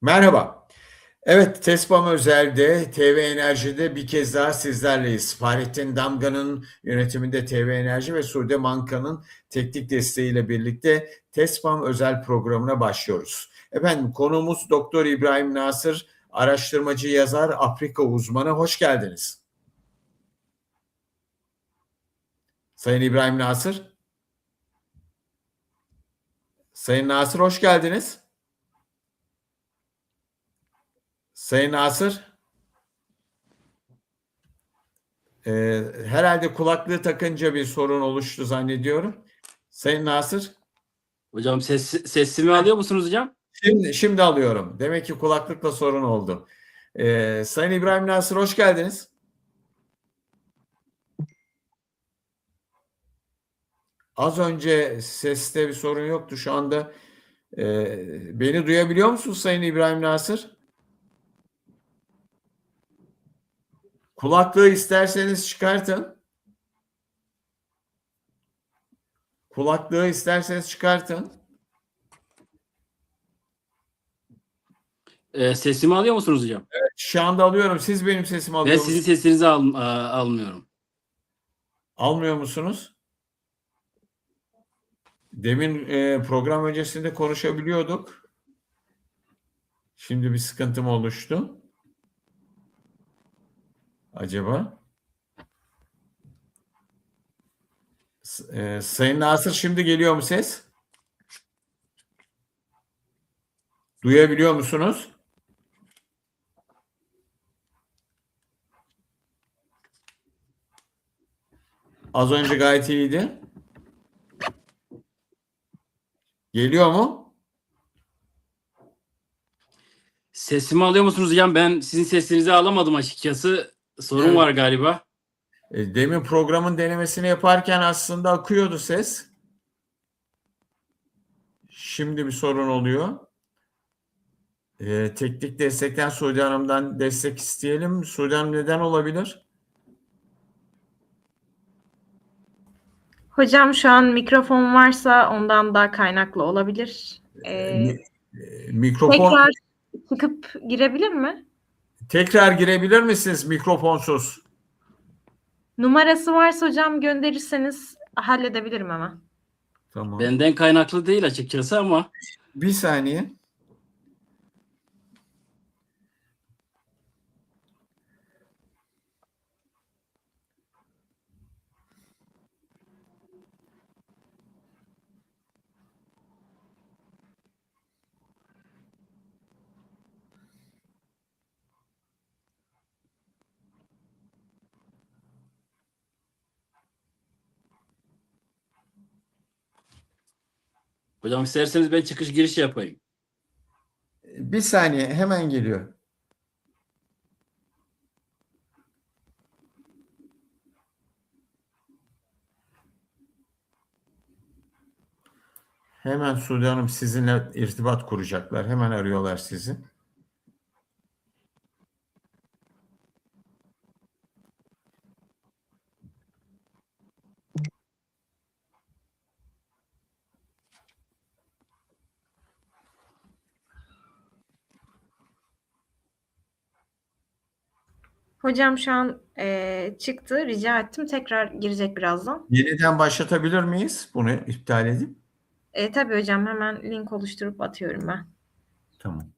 Merhaba. Evet, TESPAM Özel'de, TV Enerji'de bir kez daha sizlerleyiz. Fahrettin Damga'nın yönetiminde TV Enerji ve Sude Manka'nın teknik desteğiyle birlikte TESPAM Özel programına başlıyoruz. Efendim konuğumuz Doktor İbrahim Nasır, araştırmacı yazar, Afrika uzmanı. Hoş geldiniz. Sayın İbrahim Nasır. Sayın Nasır hoş geldiniz. Sayın Nasır. Ee, herhalde kulaklığı takınca bir sorun oluştu zannediyorum. Sayın Nasır. Hocam ses, sesimi alıyor musunuz hocam? Şimdi, şimdi alıyorum. Demek ki kulaklıkla sorun oldu. Ee, Sayın İbrahim Nasır hoş geldiniz. Az önce seste bir sorun yoktu. Şu anda e, beni duyabiliyor musunuz Sayın İbrahim Nasır? Kulaklığı isterseniz çıkartın. Kulaklığı isterseniz çıkartın. Ee, sesimi alıyor musunuz hocam? Şu anda alıyorum. Siz benim sesimi alıyor Ben musunuz? sizin sesinizi al, a- almıyorum. Almıyor musunuz? Demin e, program öncesinde konuşabiliyorduk. Şimdi bir sıkıntım oluştu. Acaba? S- e, Sayın Nasır şimdi geliyor mu ses? Duyabiliyor musunuz? Az önce gayet iyiydi. Geliyor mu? Sesimi alıyor musunuz hocam? Ben sizin sesinizi alamadım açıkçası. Sorun Evet. var galiba. E, Demin programın denemesini yaparken aslında akıyordu ses. Şimdi bir sorun oluyor. E, teknik destekten Suudi Hanım'dan destek isteyelim. Suudi Hanım neden olabilir? Hocam şu an mikrofon varsa ondan da kaynaklı olabilir. Ee, Mi- e, mikrofon tekrar çıkıp girebilir mi? Tekrar girebilir misiniz mikrofonsuz? Numarası varsa hocam gönderirseniz halledebilirim hemen. Tamam. Benden kaynaklı değil açıkçası ama Bir saniye. Hocam isterseniz ben çıkış giriş yapayım. Bir saniye hemen geliyor. Hemen Sude Hanım sizinle irtibat kuracaklar. Hemen arıyorlar sizi. Hocam şu an e, çıktı. Rica ettim. Tekrar girecek birazdan. Yeniden başlatabilir miyiz? Bunu iptal edip. E, tabii hocam hemen link oluşturup atıyorum ben. Tamam.